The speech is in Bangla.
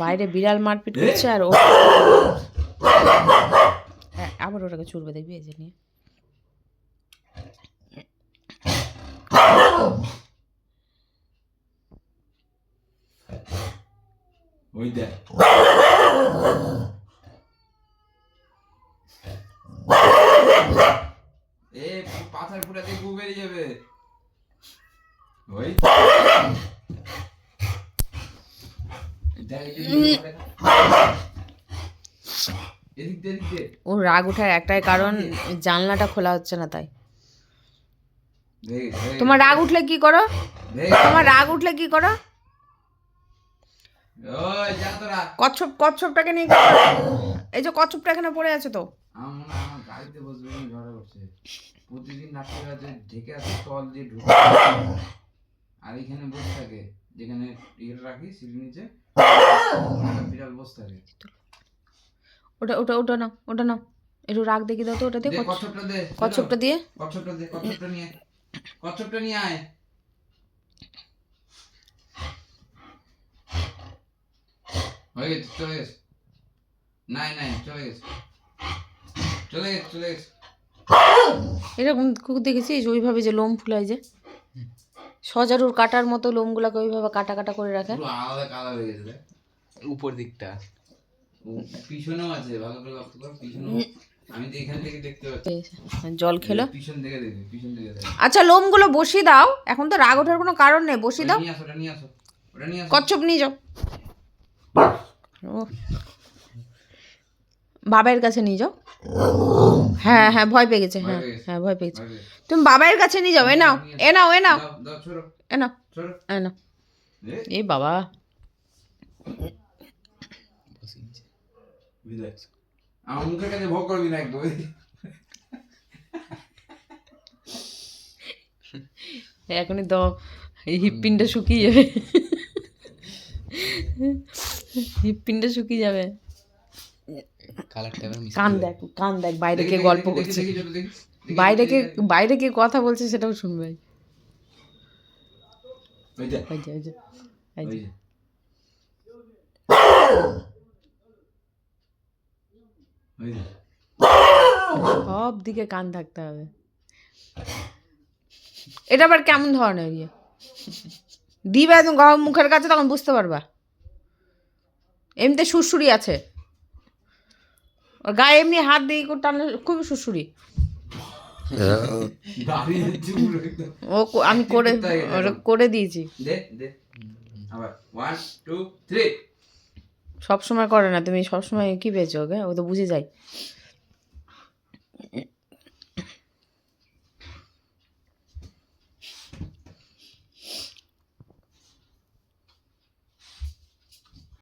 বাইরে বিড়াল মারপিট করছে আর ও হ্যাঁ, আবার ওটাকে চুরবে দেখবি এই যে নিয়ে। ওই দেখ। এ পাথার ফুটাতে গু বেরিয়ে যাবে। ওই ওর রাগ ওঠার একটাই কারণ জানলাটা খোলা হচ্ছে না তাই। তোমার রাগ উঠলে কি করো? তোমার রাগ উঠলে কি করো? কচ্ছপ কচ্ছপটাকে নিয়ে এই যে কচ্ছপটা এখানে পড়ে আছে তো। গাড়িতে বসবে প্রতিদিন রাত্রে রাতে ঢেকে আছে তল দিয়ে ঢুকে। আর এখানে বসে থাকে। যেখানে ইয়েটা রাখি সিঁড়ি নিচে একটা বিড়াল বসে থাকে ওটা ওটা ওটা না ওটা না একটু রাগ দেখি দাও তো ওটা দিয়ে দে কচ্ছপ- কচ্ছপটা দে কচ্ছপটা দিয়ে। কচ্ছপটা দে কচ্ছপটা নিয়ে আয়। কচ্ছপটা নিয়ে আয়। হয়ে গেছে চলে গেছে। নাই নাই চলে গেছে। চলে গেছে চলে গেছে। এরকম কুকুর দেখেছিস? ওইভাবে যে লোম ফুলায় যে। সজারুর কাটার মতো লোমগুলাকে ওইভাবে কাটা কাটা করে রাখে। পুরো আলাদা কালার হয়ে গেছে উপর দিকটা। পিছনেও আছে ভালো করে লক্ষ্য কর পিছনেও। আমি তো এখান থেকে দেখতে পাচ্ছি। জল খেলো। পিছন থেকে দেখবি পিছন থেকে আচ্ছা লোমগুলো বসিয়ে দাও এখন তো রাগ ওঠার কোনো কারণ নেই বসিয়ে দাও। নিয়ে আসো ওটা নিয়ে আসো ওটা নিয়ে আসো। কচ্ছপ নিয়ে যাও। ও বাবাইয়ের কাছে নিয়ে যাও। হ্যাঁ হ্যাঁ ভয় পেয়ে গেছে হ্যাঁ। হ্যাঁ ভয় পেয়ে গেছে। তুমি বাবাইয়ের কাছে নিয়ে যাও এ নাও এ নাও এ নাও। দাও এ বাবা আমার মুখের কাছে ভোগ করবি না একদম এখনই তো এই হিপপিনটা শুকিয়ে যাবে হিপপিনটা শুকিয়ে যাবে কান দেখ কান দেখ বাইরে কে গল্প করছে বাইরে কে বাইরে কে কথা বলছে সেটাও শুনবে ওই দেখ, এই যে, এই যে, এই ওই যে। যে। ওই দেখ। সব দিকে কান থাকতে হবে। এটা আবার কেমন ধরনের ইয়ে? দিবে একদম গরম মুখের কাছে তখন বুঝতে পারবা। এমনিতে সুরসুরি আছে। ওর গায়ে এমনি হাত দিয়ে টানলে খুবই সুরসুরি ও কো- আমি করে হয় করে দিয়েছি। সব সময় করে না তুমি সব সময় কি পেয়েছ ওকে? ও তো বুঝে যায়।